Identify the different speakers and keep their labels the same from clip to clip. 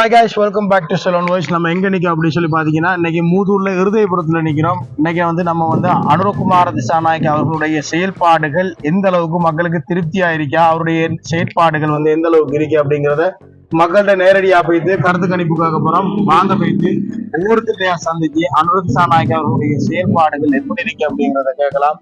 Speaker 1: Hi guys welcome back to Ceylon voice நம்ம எங்க நிற்கும் அப்படின்னு சொல்லி பார்த்தீங்கன்னா இன்றைக்கி மூதூரில் இருதயபுரத்தில் நிற்கிறோம் இன்றைக்கி வந்து நம்ம வந்து அனுரகுமார திசாநாயக் அவர்களுடைய செயல்பாடுகள் எந்த அளவுக்கு மக்களுக்கு திருப்தியா இருக்கா அவருடைய செயற்பாடுகள் வந்து எந்த அளவுக்கு இருக்கு அப்படிங்கிறத மக்கள்கிட்ட நேரடியா போயிட்டு கருத்து கணிப்புக்காக போகிறோம் வாங்க போயிட்டு ஒவ்வொருத்தரையா சந்திச்சு அனுர திசாநாயக் அவர்களுடைய செயல்பாடுகள் எப்படி இருக்கு அப்படிங்கிறத கேட்கலாம்.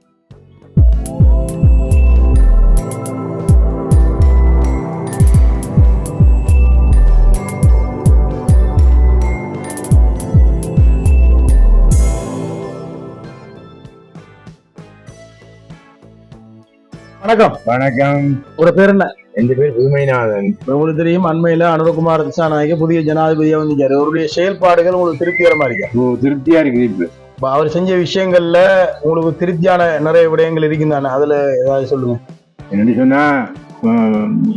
Speaker 1: வணக்கம்.
Speaker 2: வணக்கம்.
Speaker 1: ஒரு பேர் என்ன?
Speaker 2: என் பேர் புதுமைநாதன்
Speaker 1: உங்களுக்கு தெரியும் அண்மையில அனுரகுமார் திசாநாயக புதிய ஜனாதிபதியா வந்திருக்காரு. அவருடைய செயல்பாடுகள் உங்களுக்கு திருப்திகரமா இருக்கா?
Speaker 2: ஓ, திருப்தியா இருக்குது இப்ப.
Speaker 1: அவர் செஞ்ச விஷயங்கள்ல உங்களுக்கு திருப்தியான நிறைய விடயங்கள் இருக்குந்தானே அதுல ஏதாவது சொல்லுங்க.
Speaker 2: என்னன்னு சொன்னா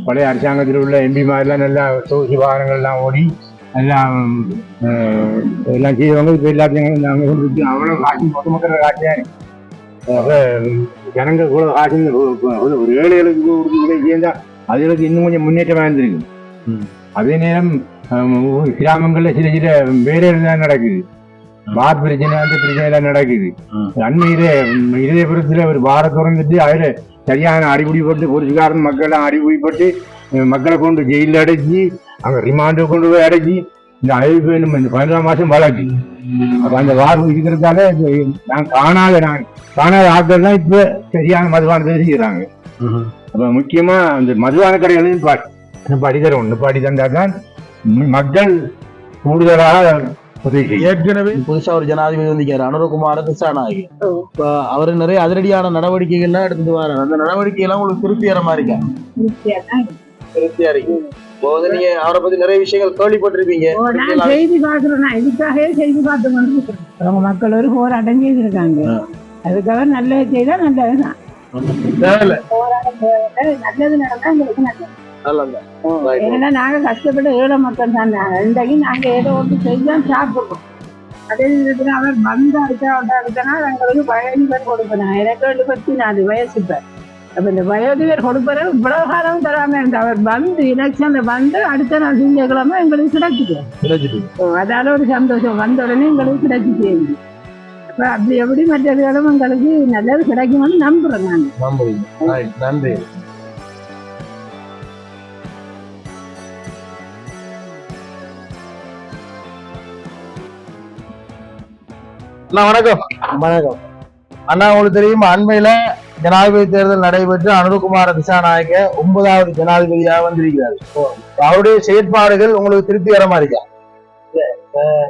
Speaker 2: பழைய அரசாங்கத்தில் உள்ள எம்பி மாதிரிலாம் நல்லா தொகுதி வாகனங்கள்லாம் ஓடி எல்லாம் எல்லாம் செய்வாங்க. இப்போ எல்லாத்தையும் நாங்கள் அவ்வளோ காட்சி பொதுமக்கள் காட்டியா அப்ப ஜனங்க கூட காட்சி ஒரு ஏழைகளுக்கு சேர்ந்தா அதுகளுக்கு இன்னும் கொஞ்சம் முன்னேற்றமாக இருந்திருக்கு. அதே நேரம் கிராமங்கள்ல சில சில வேலைகள் தான் நடக்குது வார் பிரச்சனை அந்த பிரச்சனை எல்லாம் நடக்குது. அண்மையிலே இதயபுரத்துல ஒரு வார திறந்துட்டு அதுல சரியான அடிபடி போட்டு போலீஸ்காரன் மக்கள் அடிபடி போட்டு அஹ், மக்களை கொண்டு ஜெயிலில் அடைச்சி அங்க ரிமாண்டு கொண்டு போய் அடைச்சி இந்த அழைப்பு நம்ம இந்த பதினொன்றாம் மாசம் வழக்கு. அப்ப அந்த வார் இருக்கிறதால நான் காணாத நான் காணாத ஆட்கள் தான் இப்ப சரியான மதுபானத்தை செய்யறாங்க அப்ப முக்கியமா அந்த மதுபான கடைகளையும் பாடி தரும் நிப்பாடி தந்தா தான் ம- மக்கள் கூடுதலாக
Speaker 1: ஏற்கனவே புதுசா ஒரு ஜனாதிபதி வந்திருக்காரு அனுரகுமார திசாநாயகி இப்ப அவர் நிறைய அதிரடியான நடவடிக்கைகள்லாம் எடுத்துட்டு வராரு. அந்த நடவடிக்கை எல்லாம் உங்களுக்கு திருப்திகரமா இருக்கா. திருப்தியா இருக்கு? இப்போ வந்து நீங்க அவரை பத்தி நிறைய விஷயங்கள் கேள்விப்பட்டிருப்பீங்க.
Speaker 3: நான் செய்தி பார்க்கிறேன்? நான் இதுக்காகவே செய்தி பார்த்து கொண்டு இருக்கிறேன். அவங்க மக்கள் ஒரு போராட்டம் செய்திருக்காங்க. அதுக்காக நல்லது செய்தா நல்லதுதான் நல்லது நடந்தா எங்களுக்கு நல்லது.
Speaker 1: நல்லது. Right.
Speaker 3: ஏன்னா நாங்க கஷ்டப்பட்ட ஏழை மக்கள் தான். நாங்க இன்றைக்கு நாங்க ஏதோ ஒன்று செஞ்சோம் சாப்பிடுறோம் அதே நேரத்தில் அவர் வந்து அடுத்த அடுத்தனா எங்களுக்கு வயோதிபர் கொடுப்பேன் எனக்கு எழுபத்தி நாலு வயசு இப்ப. அப்ப இந்த வயோதிபர் கொடுப்பற இவ்வளவு காலம் தராம இருந்த அவர் வந்து எலெக்ஷன்ல வந்து அடுத்த நாள் திங்கக்கிழமை எங்களுக்கு கிடைச்சிட்டு
Speaker 1: கிடைச்சிட்டு
Speaker 3: ஓ, அதால ஒரு சந்தோஷம். வந்த உடனே எங்களுக்கு கிடைச்சிச்சு அப்ப அப்படி எப்படி மற்றவர்களும் எங்களுக்கு நல்லது கிடைக்கும்னு நம்புறோம் நாங்க.
Speaker 1: நம்புறீங்க Right. நன்றி. அண்ணா வணக்கம். வணக்கம். அண்ணா உங்களுக்கு தெரியும் அண்மையில ஜனாதிபதி தேர்தல் நடைபெற்று அனுருகுமார திசாநாயக்க ஒன்பதாவது ஜனாதிபதியாக வந்திருக்கிறார். அவருடைய செயற்பாடுகள் உங்களுக்கு திருப்திகரமா இருக்கா?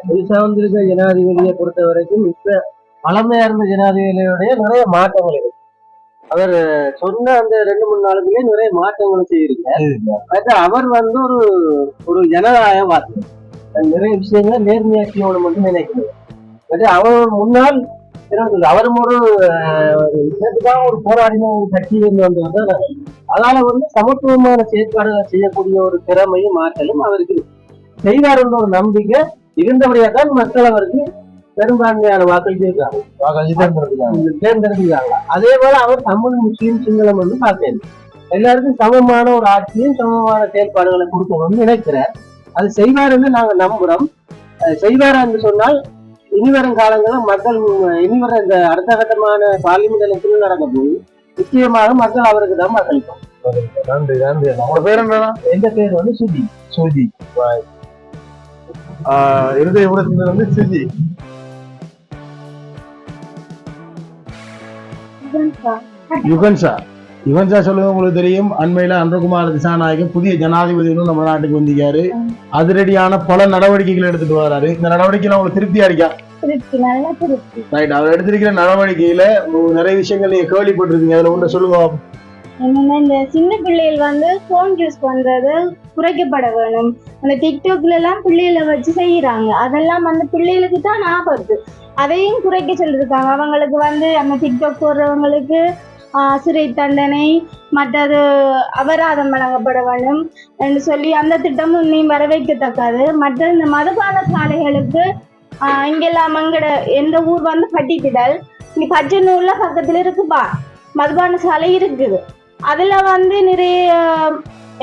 Speaker 4: புதுசா வந்திருக்க ஜனாதிபதியை பொறுத்த வரைக்கும் இப்ப பழமையா இருந்த ஜனாதிபதியோடைய நிறைய மாற்றங்கள் இருக்கு. அவர் சொன்ன அந்த ரெண்டு மூணு நாளுக்குள்ளே நிறைய மாற்றங்கள் செய்யிருக்காரு அவர் வந்து ஒரு ஒரு ஜனநாயகவாதி நிறைய விஷயங்களை நேர்மையாக்கியோடு மட்டும் நினைக்கிறது அது அவர் சொல்றது, அவரும் ஒரு அஹ், ஒரு போராடின ஒரு கட்சியில் இருந்து வந்தவர். அதனால வந்து சமத்துவமான செயற்பாடுகளை செய்யக்கூடிய ஒரு திறமையும் ஆற்றலும் அவருக்கு. செய்வாருன்ற ஒரு நம்பிக்கை இருந்தபடியா தான் மக்கள் அவருக்கு பெரும்பான்மையான வாக்கள்
Speaker 1: தேர்ந்தெடுக்கிறாங்க.
Speaker 4: தேர்ந்தெடுக்கிறாங்க அதே போல அவர் தமிழ் முஸ்லீம் சிங்களம் வந்து பார்க்கணும் எல்லாருக்கும் சமமான ஒரு ஆட்சியும் சமமான செயல்பாடுகளை கொடுக்கணும்னு நினைக்கிறார் அது செய்வார் என்று நாங்க நம்புறோம் செய்வார் என்று சொன்னால் இனிவரும் காலங்களில் மக்கள் உம், இனிவர இந்த அடுத்த கட்டமான பார்லிமெண்ட் எலெக்ஷன் நடக்க போகுது நிச்சயமாக மக்கள் அவருக்கு தான் வாக்களிப்பாங்க
Speaker 1: நன்றி நன்றி. உங்களோட பேர் என்னன்னா
Speaker 4: எந்த பேர் வந்து சுஜி.
Speaker 1: சுஜி. ஆஹ் இருதயபுரத்துல இருந்து சுஜி. யுகன் சார். யுகன் சார் சொல்லுங்க உங்களுக்கு தெரியும். அண்மையில அன்றகுமார் திசாநாயகன் புதிய ஜனாதிபதியும் நம்ம நாட்டுக்கு வந்திருக்காரு. அதிரடியான பல நடவடிக்கைகள் எடுத்துட்டு வராரு. இந்த நடவடிக்கையில உங்களுக்கு திருப்தியா இருக்கா ரைட் அவர் எடுத்திருக்கிற நடவடிக்கையில நிறைய விஷயங்கள் நீங்க கேள்விப்பட்டிருக்கீங்க. அதுல ஒன்று சொல்லுங்க.
Speaker 5: என்னன்னா இந்த சின்ன பிள்ளைகள் வந்து ஃபோன் யூஸ் பண்றது குறைக்கப்பட வேணும். அந்த டிக்டாக்ல எல்லாம் பிள்ளைகளை வச்சு செய்யறாங்க. அதெல்லாம் வந்து பிள்ளைகளுக்கு தான் ஆபத்து அதையும் குறைக்க சொல்லியிருக்காங்க. அவங்களுக்கு வந்து அந்த டிக்டாக் போடுறவங்களுக்கு சிறை தண்டனை மற்றது அபராதம் வழங்கப்பட வேண்டும் என்று சொல்லி அந்த திட்டமும் நீ வரவேற்கத்தக்கது. மற்ற இந்த மதுபான சாலைகளுக்கு இங்கெல்லாம் அங்கட எந்த ஊர் வந்து பட்டிக்கிடல் நீ பச்சைநூர்ல பக்கத்துல இருக்குப்பா. மதுபான சாலை இருக்குது. அதுல வந்து நிறைய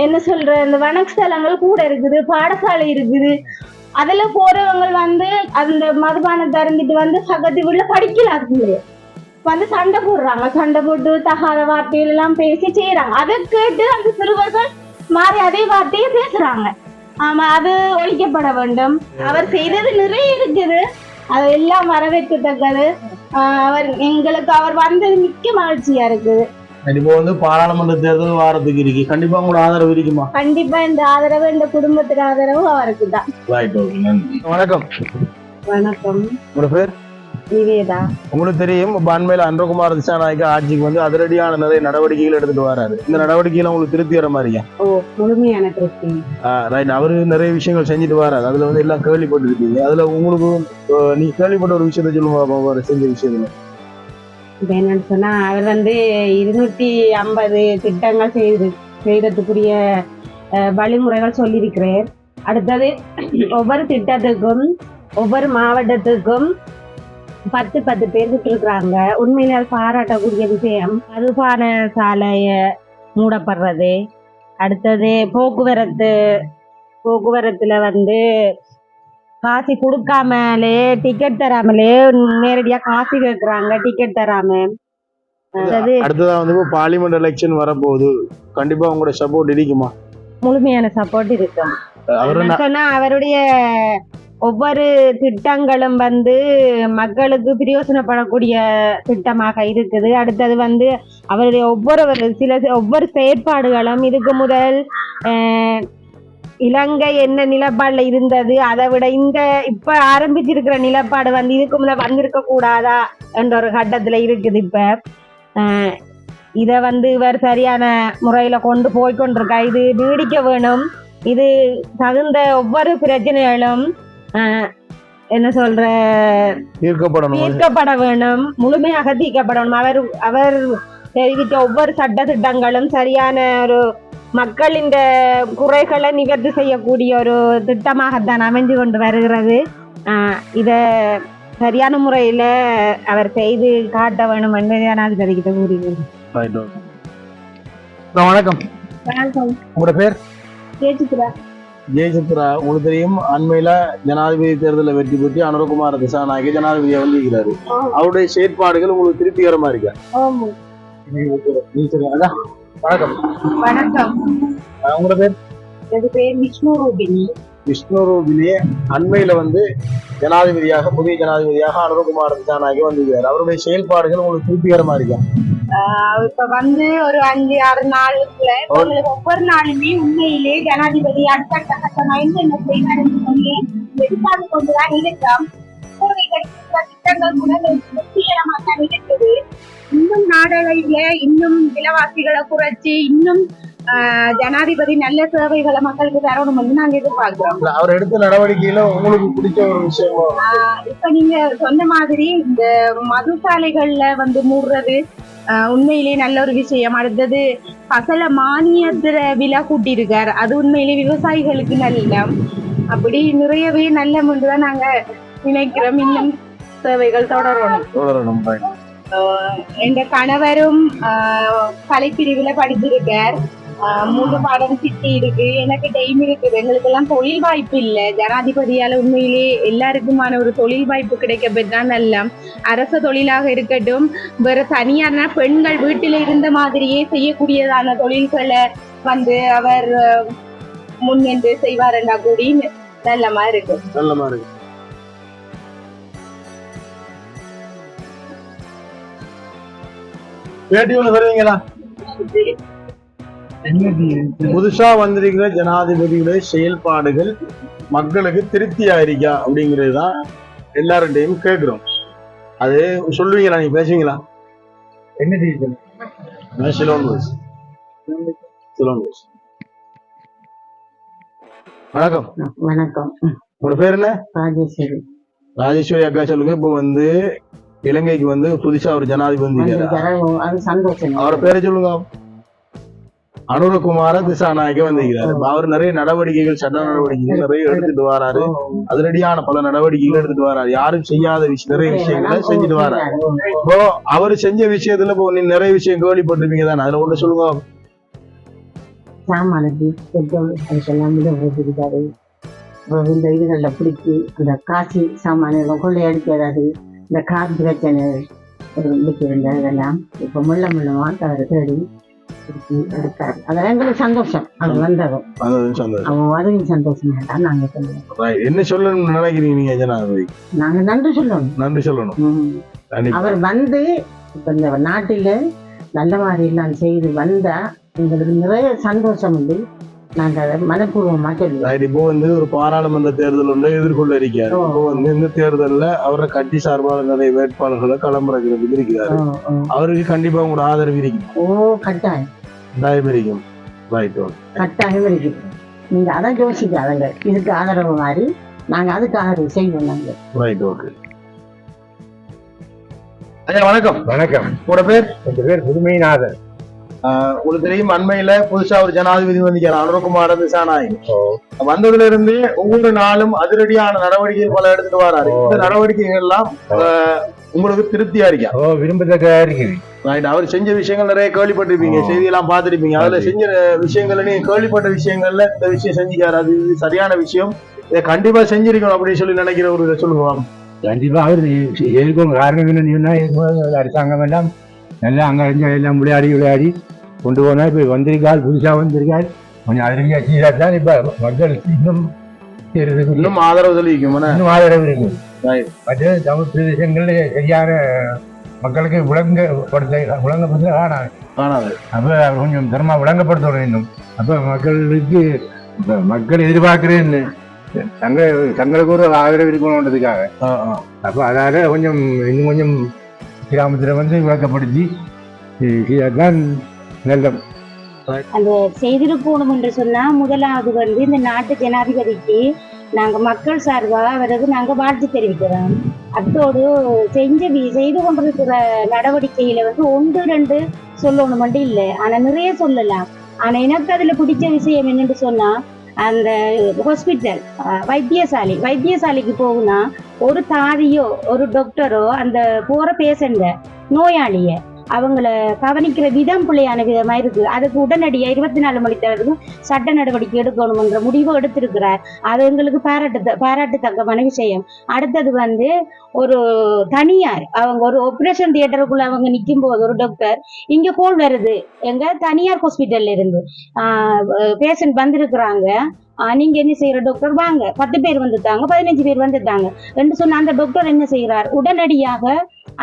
Speaker 5: என்ன சொல்ற இந்த வனஸ்தலங்கள் கூட இருக்குது பாடசாலை இருக்குது. அதுல போறவங்க வந்து அந்த மதுபானத்தை அருந்திட்டு வந்து பக்கத்து வீட்டுல படிக்கலாம் பிள்ளைய வந்து சண்டை போடுறாங்க. சண்டை போட்டு தகாத வார்த்தைகள் எல்லாம் பேசி செய்யறாங்க அதை கேட்டு அந்த சிறுவர்கள் மாறி அதே வார்த்தையை பேசுறாங்க. ஆமா அது ஒழிக்கப்பட வேண்டும். அவர் செய்தது நிறைய இருக்குது. அது எல்லாம் வரவேற்கத்தக்கது. ஆஹ் அவர் எங்களுக்கு அவர் வந்தது மிக்க மகிழ்ச்சியா இருக்குது.
Speaker 1: இப்போ வந்து பாராளுமன்ற தேர்தல் வாரத்துக்கு இருக்கு. கண்டிப்பா உங்களோட ஆதரவு இருக்குமா?
Speaker 5: கண்டிப்பா இந்த ஆதரவு இந்த குடும்பத்தின் ஆதரவு அவருக்கு தான்
Speaker 1: வணக்கம்.
Speaker 3: வணக்கம்.
Speaker 1: உங்களோட பேர்?
Speaker 3: நிவேதா
Speaker 1: உங்களுக்கு தெரியும் அண்மையில அன்றகுமார் திசாநாயக்க ஆட்சிக்கு வந்து அதிரடியான நிறைய நடவடிக்கைகள் எடுத்துட்டு வராரு. இந்த நடவடிக்கையில உங்களுக்கு திருப்தி வர மாதிரியா?
Speaker 3: ஓ முழுமையான திருப்தி.
Speaker 1: ரைட் அவரு நிறைய விஷயங்கள் செஞ்சுட்டு வராரு. அதுல வந்து எல்லாம் கேள்விப்பட்டிருக்கீங்க. அதுல உங்களுக்கு நீ கேள்விப்பட்ட ஒரு விஷயத்த சொல்லுங்க அவர் செஞ்ச விஷயத்துல.
Speaker 3: என்னன்னு சொன்னா அவர் வந்து இருநூற்றி ஐம்பது திட்டங்கள் செய்து செய்யறதுக்குரிய வழிமுறைகள் சொல்லியிருக்கிறார். அடுத்தது ஒவ்வொரு திட்டத்துக்கும் ஒவ்வொரு மாவட்டத்துக்கும் பத்து பத்து பேர் விட்டுருக்குறாங்க உண்மையிலே பாராட்டக்கூடிய விஷயம். மதுபான சாலைய மூடப்படுறது. அடுத்தது போக்குவரத்து போக்குவரத்துல வந்து காசு கொடுக்காமலே டிக்கெட் தராமலே நேரடியா காசு கேக்குறாங்க டிக்கெட் தராம. அடுத்தது
Speaker 1: வந்து பார்லிமெண்ட் எலெக்ஷன் வரப்போகுது. கண்டிப்பா உங்களோட சப்போர்ட் இருக்குமா?
Speaker 3: முழுமையான சப்போர்ட் இருக்கும் அவருடைய ஒவ்வொரு திட்டங்களும் வந்து மக்களுக்கு பிரயோசனப்படக்கூடிய திட்டமாக இருக்குது. அடுத்தது வந்து அவருடைய ஒவ்வொரு சில ஒவ்வொரு செயற்பாடுகளும் இதுக்கு முதல் இலங்கை என்ன நிலப்பாடுல இருந்தது அதை விட இந்த இப்ப ஆரம்பிச்சிருக்கிற நிலப்பாடு வந்து இதுக்கு முதல் வந்திருக்க கூடாதா என்ற ஒரு கட்டத்துல இருக்குது இப்ப. இதை இத வந்து இவர் சரியான முறையில கொண்டு போய்கொண்டிருக்கா இது நீடிக்க வேணும். இது தகுந்த ஒவ்வொரு பிரச்சனைகளும் என்ன சொல்ற?
Speaker 1: தீர்க்கப்படணும்.
Speaker 3: தீர்க்கப்பட வேணும் முழுமையாக தீர்க்கப்படணும். அவர் அவர் தெரிவித்த ஒவ்வொரு சட்ட திட்டங்களும் சரியான ஒரு மக்களின் குறைகளை நிவர்த்தி செய்யக்கூடிய ஒரு திட்டமாகத்தான் அமைஞ்சு கொண்டு வருகிறது. இத சரியான முறையில அவர் செய்து காட்ட வேணும் என்று ஜனாதிபதி கிட்ட கூறுகிறேன்.
Speaker 1: வணக்கம். உங்களோட பேர்? ஜெயசித்ரா உங்களுக்கு தெரியும் அண்மையில ஜனாதிபதி தேர்தலில் வெற்றி பெற்று அனுரகுமார் திசாநாயக ஜனாதிபதியா வந்திருக்கிறாரு அவருடைய செயற்பாடுகள் உங்களுக்கு திருப்திகரமா இருக்கா. வணக்கம்.
Speaker 3: வணக்கம்.
Speaker 1: உங்களோட பேர்?
Speaker 3: பேர் விஷ்ணு ரூபினி.
Speaker 1: விஷ்ணு ரூபினி அண்மையில வந்து ஜனாதிபதியாக புதிய ஜனாதிபதியாக அனுரகுமார் திசாநாயக வந்திருக்கிறார். அவருடைய செயல்பாடுகள் உங்களுக்கு திருப்திகரமா இருக்கா?
Speaker 3: இப்ப வந்து ஒரு அஞ்சு ஆறு நாளுக்குள்ள உங்களுக்கு ஒவ்வொரு நாளுமே உண்மையிலே ஜனாதிபதி அடுத்த கட்டமா என்ன செய்வாருன்னு சொல்லி எதிர்பார்த்து கொண்டுதான் இருக்கோம். திட்டங்கள் கூட வெற்றிகரமா தான் இருக்குது. இன்னும் நாடளையில இன்னும் விலைவாசிகளை குறைச்சி இன்னும் ஜனாதிபதி நல்ல சேவைகளை மக்களுக்கு தரணும் வந்து நாங்க எதிர்பார்க்கிறோம்.
Speaker 1: அவர் எடுத்த நடவடிக்கையில உங்களுக்கு பிடிச்ச ஒரு விஷயம்?
Speaker 3: இப்ப நீங்க சொன்ன மாதிரி இந்த மதுசாலைகள்ல வந்து மூடுறது ஆஹ் உண்மையிலேயே நல்ல ஒரு விஷயம். அடுத்தது பசல மானியத்துல விலை கூட்டியிருக்கார். அது உண்மையிலேயே விவசாயிகளுக்கு நல்ல அப்படி நிறையவே நல்ல தான் நாங்க நினைக்கிறோம். இன்னும் சேவைகள் தொடரணும்.
Speaker 1: தொடரணும்.
Speaker 3: எங்க கணவரும் கலைப்பிரிவுல படிச்சிருக்கார். மூன்று பாடம் சிட்டி இருக்கு. எனக்கு டைம் இருக்குது. எங்களுக்கு எல்லாம் தொழில் வாய்ப்பு இல்லை. ஜனாதிபதியால உண்மையிலே எல்லாருக்குமான ஒரு தொழில் வாய்ப்பு கிடைக்க பெற்றால் நல்ல. அரச தொழிலாக இருக்கட்டும் வேற தனியார்னா பெண்கள் வீட்டில் இருந்த மாதிரியே செய்யக்கூடியதான தொழில்களை வந்து அவர் முன்னின்று செய்வாரண்டா கூடி நல்லமா இருக்கு.
Speaker 1: நல்லமா இருக்கு. பேட்டி ஒன்று தருவீங்களா புதுசா வந்திருக்கிற ஜனாதிபதியுடைய செயல்பாடுகள் மக்களுக்கு திருப்தியா இருக்கா அப்படிங்கிறது தான் எல்லார்டையும் கேட்கிறோம். அது சொல்லுவீங்களா நீங்க பேசுவீங்களா?
Speaker 2: என்ன
Speaker 1: சிலோன் பேசு சிலோன் பேசு வணக்கம்.
Speaker 3: வணக்கம்.
Speaker 1: உங்களோட பேர் என்ன?
Speaker 3: ராஜேஸ்வரி.
Speaker 1: ராஜேஸ்வரி அக்கா சொல்லுங்க இப்போ வந்து இலங்கைக்கு வந்து புதுசா ஒரு ஜனாதிபதி வந்திருக்காரு.
Speaker 3: அது சந்தோஷம்.
Speaker 1: அவரை பேரை சொல்லுங்க. அனுரகுமார திசாநாயக்க வந்திருக்கிறாரு. அவர் நிறைய நடவடிக்கைகள் சட்ட நடவடிக்கைகள் நிறைய எடுத்துட்டு வராரு. அதிரடியான பல நடவடிக்கைகள் எடுத்துட்டு வராரு. யாரும் செய்யாத விஷயம் நிறைய விஷயங்களை செஞ்சுட்டு வராரு. இப்போ அவர் செஞ்ச விஷயத்துல இப்போ நீ நிறைய விஷயம் கேள்விப்பட்டிருப்பீங்க தானே? அதுல ஒண்ணு சொல்லுங்க.
Speaker 3: சாமானுக்கு அப்புறம் இந்த இதுகளில் பிடிச்சி அந்த காசி சாமான்களும் கொள்ளையடிக்கிறது இந்த கார் பிரச்சனை இருந்த இதெல்லாம் இப்போ முள்ள முள்ளமாக அவர் தேடி. பிடிச்சி எடுத்தார். அதெல்லாம் எங்களுக்கு சந்தோஷம். அது வந்ததும்.
Speaker 1: அது சந்தோஷம்.
Speaker 3: அவன் வரையும் சந்தோஷம் தான் நாங்கள் சொல்லுவோம்.
Speaker 1: என்ன சொல்லணும்னு நினைக்கிறீங்க நீங்க ஜனாதிபதி
Speaker 3: நாங்கள் நன்றி சொல்லணும்.
Speaker 1: நன்றி சொல்லணும்.
Speaker 3: அவர் வந்து இப்போ இந்த நாட்டில் நல்ல மாதிரி எல்லாம் செய்து வந்தா எங்களுக்கு நிறைய சந்தோஷம் உண்டு. நாங்கள் அதை மனப்பூர்வமாக சொல்லுவோம்.
Speaker 1: இப்போ வந்து ஒரு பாராளுமன்ற தேர்தல் ஒன்று எதிர்கொள்ள இருக்காரு
Speaker 3: ஓ.
Speaker 1: இப்போ வந்து இந்த தேர்தல்ல அவரை கட்சி சார்பாக நிறைய வேட்பாளர்களை களமிறக்கிறதுக்கு இருக்கிறாரு. அவருக்கு கண்டிப்பா உங்களோட ஆதரவு இருக்கும்.
Speaker 3: ஓ கட்டாயம்.
Speaker 1: கட்டாயம் இருக்கும் ரைட் ஓகே
Speaker 3: கட்டாயம் இருக்குது நீங்க அதை யோசிக்காதங்க. இதுக்கு ஆதரவு மாதிரி நாங்க அதுக்கு ஆதரவு செய்வோம்
Speaker 1: ரைட் ஓகே ஐயா வணக்கம்.
Speaker 2: வணக்கம்.
Speaker 1: உங்களோட பேர்?
Speaker 2: என் பேர் புதுமைநாதன்.
Speaker 1: ஆஹ் உங்களுக்கு தெரியும் அண்மையில புதுசா ஒரு ஜனாதிபதி வந்திருக்காரு அனுரகுமார் திசாநாயக் வந்ததுல இருந்து ஒவ்வொரு நாளும் அதிரடியான நடவடிக்கைகள் பல எடுத்துட்டு வராரு. இந்த நடவடிக்கைகள் எல்லாம் ஆஹ், உங்களுக்கு திருப்தியா இருக்கா?
Speaker 2: ஓ விரும்பத்தக்கதா இருக்குது.
Speaker 1: அவர் செஞ்ச விஷயங்கள் நிறைய கேள்விப்பட்டிருப்பீங்க. செய்தியெல்லாம் பார்த்திருப்பீங்க அதுல. செஞ்ச விஷயங்கள்ல நீங்க கேள்விப்பட்ட விஷயங்கள்ல இந்த விஷயம் செஞ்சுக்காரு அது இது சரியான விஷயம் இதை கண்டிப்பா செஞ்சிருக்கணும் அப்படின்னு சொல்லி நினைக்கிற ஒரு இதை சொல்லுங்க வாங்க.
Speaker 2: கண்டிப்பா அவர் எதுக்கும் காரணம் என்னன்னு அரசாங்கம் எல்லாம் நல்லா அங்க எல்லாம் விளையாடி விளையாடி கொண்டு போனா இப்ப வந்திருக்காள் புதுசா வந்திருக்காள் கொஞ்சம் அதிரடியா செய்தா தான் இப்ப மக்கள் இன்னும்
Speaker 1: இன்னும் ஆதரவு தெரிவிக்கும்
Speaker 2: இன்னும் ஆதரவு இருக்கு
Speaker 1: Right.
Speaker 2: மற்ற தமிழ் பிரதேசங்கள்ல சரியான மக்களுக்கு விளங்கப்படுத்த விளங்கப்படுத்த காணாது
Speaker 1: காணாது
Speaker 2: அப்ப அவர் கொஞ்சம் தரமா விளங்கப்படுத்தணும் இன்னும் அப்ப மக்களுக்கு இப்ப மக்கள் எதிர்பார்க்கிறேன்னு தங்க தங்களுக்கு ஒரு ஆதரவு இருக்கணுன்றதுக்காக
Speaker 1: ஆ, ஆ.
Speaker 2: அப்ப அதனால கொஞ்சம் இன்னும் கொஞ்சம் கிராமத்துல வந்து விளக்கப்படுத்தி தான் நல்ல
Speaker 6: அந்த செய்திருக்கணும் என்று சொன்னா முதலாவது வந்து இந்த நாட்டு ஜனாதிபதிக்கு நாங்க மக்கள் சார்பாக அவருக்கு நாங்க வாழ்த்து தெரிவிக்கிறோம். அத்தோடு செஞ்ச வி- செய்து கொண்டிருக்கிற நடவடிக்கையில வந்து ஒன்று ரெண்டு சொல்லணும் மட்டும் இல்லை. ஆனா நிறைய சொல்லலாம். ஆனா எனக்கு அதுல பிடிச்ச விஷயம் என்னன்னு சொன்னா அந்த ஹாஸ்பிட்டல் வைத்தியசாலை. வைத்தியசாலைக்கு போகுனா ஒரு தாதியோ ஒரு டாக்டரோ அந்த போற பேஷண்ட நோயாளிய அவங்கள கவனிக்கிற விதம் பிள்ளையான விதமாக இருக்குது அதுக்கு உடனடியாக இருபத்தி நாலு மணி தேவதுக்கும் சட்ட நடவடிக்கை எடுக்கணும்ன்ற முடிவு எடுத்திருக்கிறார். அது எங்களுக்கு பாராட்டு பாராட்டத்தக்கமான விஷயம். அடுத்தது வந்து ஒரு தனியார் அவங்க ஒரு ஆப்ரேஷன் தியேட்டருக்குள்ள அவங்க நிற்கும் போது ஒரு டாக்டர் இங்கே கோல் வருது. எங்க தனியார் ஹாஸ்பிட்டல்ல இருந்து பேஷண்ட் வந்திருக்கிறாங்க. நீங்க என்ன செய்யற டாக்டர் வாங்க. பத்து பேர் வந்துட்டாங்க பதினஞ்சு பேர் வந்துட்டாங்க. என்று சொன்ன அந்த டாக்டர் என்ன செய்யறார் உடனடியாக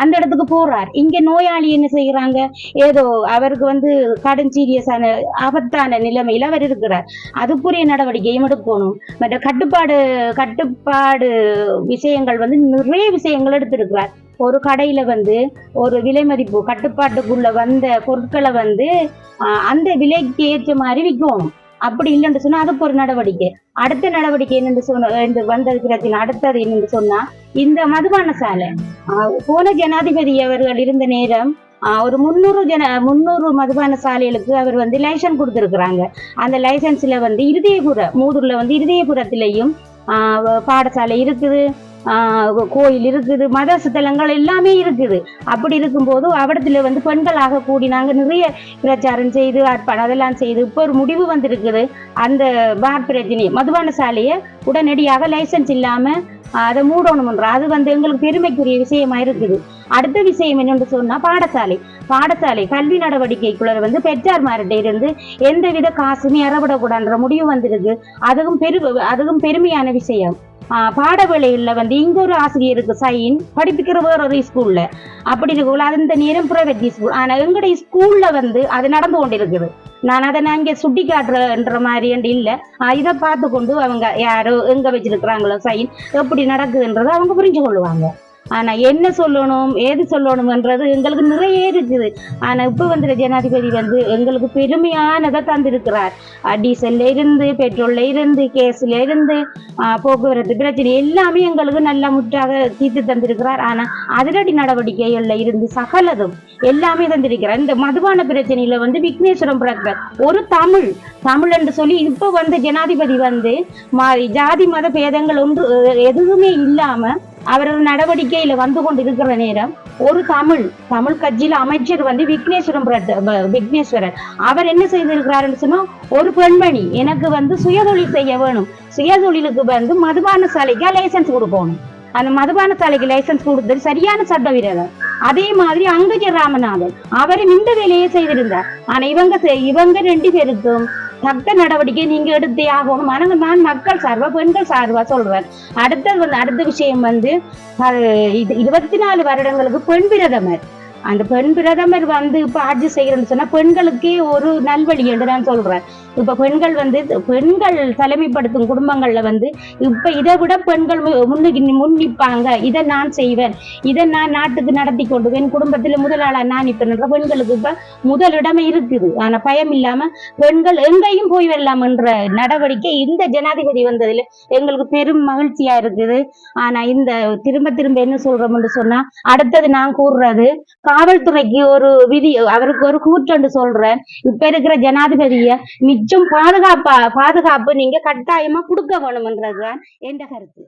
Speaker 6: அந்த இடத்துக்கு போறார். இங்க நோயாளி என்ன செய்யறாங்க ஏதோ அவருக்கு வந்து கடன் சீரியஸான ஆபத்தான நிலைமையில அவர் இருக்கிறார். அதுக்குரிய நடவடிக்கையும் எடுக்கணும். மற்ற கட்டுப்பாடு கட்டுப்பாடு விஷயங்கள் வந்து நிறைய விஷயங்கள் எடுத்திருக்கிறார். ஒரு கடையில வந்து ஒரு விலை மதிப்பு கட்டுப்பாட்டுக்குள்ள வந்த பொருட்களை வந்து அந்த விலைக்கு ஏற்ற மாதிரி விற்கணும். அப்படி இல்லைன்னு சொன்னா அதுக்கு ஒரு நடவடிக்கை. அடுத்த நடவடிக்கை என்னென்று சொன்ன வந்திருக்கிறதின் அடுத்தது என்னென்று சொன்னா இந்த மதுபான சாலை. ஆஹ், போன ஜனாதிபதி அவர்கள் இருந்த நேரம் ஒரு முந்நூறு ஜன முந்நூறு மதுபான சாலைகளுக்கு அவர் வந்து லைசன்ஸ் கொடுத்துருக்குறாங்க. அந்த லைசன்ஸ்ல வந்து இருதயபுர மூதூர்ல வந்து இருதயபுரத்திலையும் ஆஹ், பாடசாலை இருக்குது. கோயில் இருக்குது மத ஸ்தலங்கள் எல்லாமே இருக்குது. அப்படி இருக்கும்போது அவடத்தில் வந்து பெண்களாக கூடி நாங்கள் நிறைய பிரச்சாரம் செய்து ஆர்ப்பாட்டம் அதெல்லாம் செய்து இப்போ ஒரு முடிவு வந்திருக்குது. அந்த பார் பிரச்சனையை மதுபான சாலையை உடனடியாக லைசன்ஸ் இல்லாமல் அதை மூடணும்ன்ற அது வந்து எங்களுக்கு பெருமைக்குரிய விஷயமா இருக்குது. அடுத்த விஷயம் என்னென்று சொன்னா பாடசாலை. பாடசாலை கல்வி நடவடிக்கைக்குள்ள வந்து பெற்றார்மார்கிட்ட இருந்து எந்தவித காசுமே அறவிடக்கூடாதுன்ற முடிவு வந்திருக்கு. அதுவும் பெரு அதுவும் பெருமையான விஷயம். பாடவேளையில் வந்து இங்க ஒரு ஆசிரியருக்கு சைன் படிப்பிக்கிற வேற ஒரு ஸ்கூல்ல அப்படி இருக்கக்குள்ள அது இந்த நேரம் பிரைவேட் ஸ்கூல் ஆனா எங்களுடைய ஸ்கூல்ல வந்து அது நடந்து கொண்டு இருக்குது நான் அதை நான் இங்க சுட்டி காட்டுறன்ற மாதிரி இல்ல. இதை பார்த்து கொண்டு அவங்க யாரோ எங்க வச்சிருக்கிறாங்களோ சைன் எப்படி நடக்குதுன்றதை அவங்க புரிஞ்சு கொள்ளுவாங்க ஆனா என்ன சொல்லணும் ஏது சொல்லணும்ன்றது எங்களுக்கு நிறைய இருக்குது. ஆனா இப்ப வந்து ஜனாதிபதி வந்து எங்களுக்கு பெருமையானதை தந்திருக்கிறார். டீசல்ல இருந்து பெட்ரோல்ல இருந்து கேஸ்ல இருந்து போக்குவரத்து பிரச்சனை எல்லாமே எங்களுக்கு நல்ல முற்றாக தீர்த்து தந்திருக்கிறார். ஆனா அதிரடி நடவடிக்கைகள்ல இருந்து சகலதும் எல்லாமே தந்திருக்கிறார். இந்த மதுபான பிரச்சனையில வந்து விக்னேஸ்வரம் பிறக்கிறார் ஒரு தமிழ் தமிழ் என்று சொல்லி இப்ப வந்து ஜனாதிபதி வந்து மா- ஜாதி மத பேதங்கள் ஒன்று எதுவுமே இல்லாம அவரது நடவடிக்கையில வந்து கொண்டு இருக்கிற நேரம் ஒரு தமிழ் தமிழ் கட்சியில அமைச்சர் வந்து விக்னேஸ்வரம் விக்னேஸ்வரர். விக்னேஸ்வரன் அவர் என்ன செய்திருக்கிறாருன்னு சொன்னா ஒரு பெண்மணி எனக்கு வந்து சுயதொழில் செய்ய வேணும். சுயதொழிலுக்கு வந்து மதுபான சாலைக்கு லைசன்ஸ் கொடுக்கணும். அந்த மதுபான சாலைக்கு லைசன்ஸ் கொடுத்தது சரியான சட்ட சட்டவிரோதம் அதே மாதிரி அங்கஜ ராமநாதன் அவரும் இந்த வேலையை செய்திருந்தார். ஆனா இவங்க செய்- இவங்க ரெண்டு பேருக்கும் தக்க நடவடிக்கை நீங்க எடுத்தே ஆகணும். ஆனால் நான் மக்கள் சார்பா பெண்கள் சார்பா சொல்றேன். அடுத்தது வந்து அடுத்த விஷயம் வந்து இது இருபத்தி நாலு வருடங்களுக்கு பெண் பிரதமர். அந்த பெண் பிரதமர் வந்து இப்ப ஆட்சி செய்யறேன்னு சொன்னா பெண்களுக்கே ஒரு நல்வழி என்று நான் சொல்றேன். இப்ப பெண்கள் வந்து பெண்கள் தலைமைப்படுத்தும் குடும்பங்கள்ல வந்து இப்ப இதை விட பெண்கள் முன்னுக்கு நி- முன்னிப்பாங்க. இதை நான் செய்வேன். இதை நான் நாட்டுக்கு நடத்தி கொண்டு என் குடும்பத்துல முதலாளா நான் இப்போ நின்ற பெண்களுக்கு இப்ப முதலிடமே இருக்குது. ஆனா பயம் இல்லாம பெண்கள் எங்கேயும் போய் வரலாம் என்ற நடவடிக்கை இந்த ஜனாதிபதி வந்ததுல எங்களுக்கு பெரும் மகிழ்ச்சியா இருக்குது. ஆனா இந்த திரும்ப திரும்ப என்ன சொல்றோம்னு சொன்னா அடுத்தது நான் கூறுறது காவல்துறைக்கு ஒரு விதி அவருக்கு ஒரு கூற்றண்டு சொல்றேன். இப்ப இருக்கிற ஜனாதிபதியை நிச்சயம் பாதுகாப்பா பாதுகாப்பு நீங்க கட்டாயமா கொடுக்க வேணும்ன்றதுதான் என்ற கருத்து.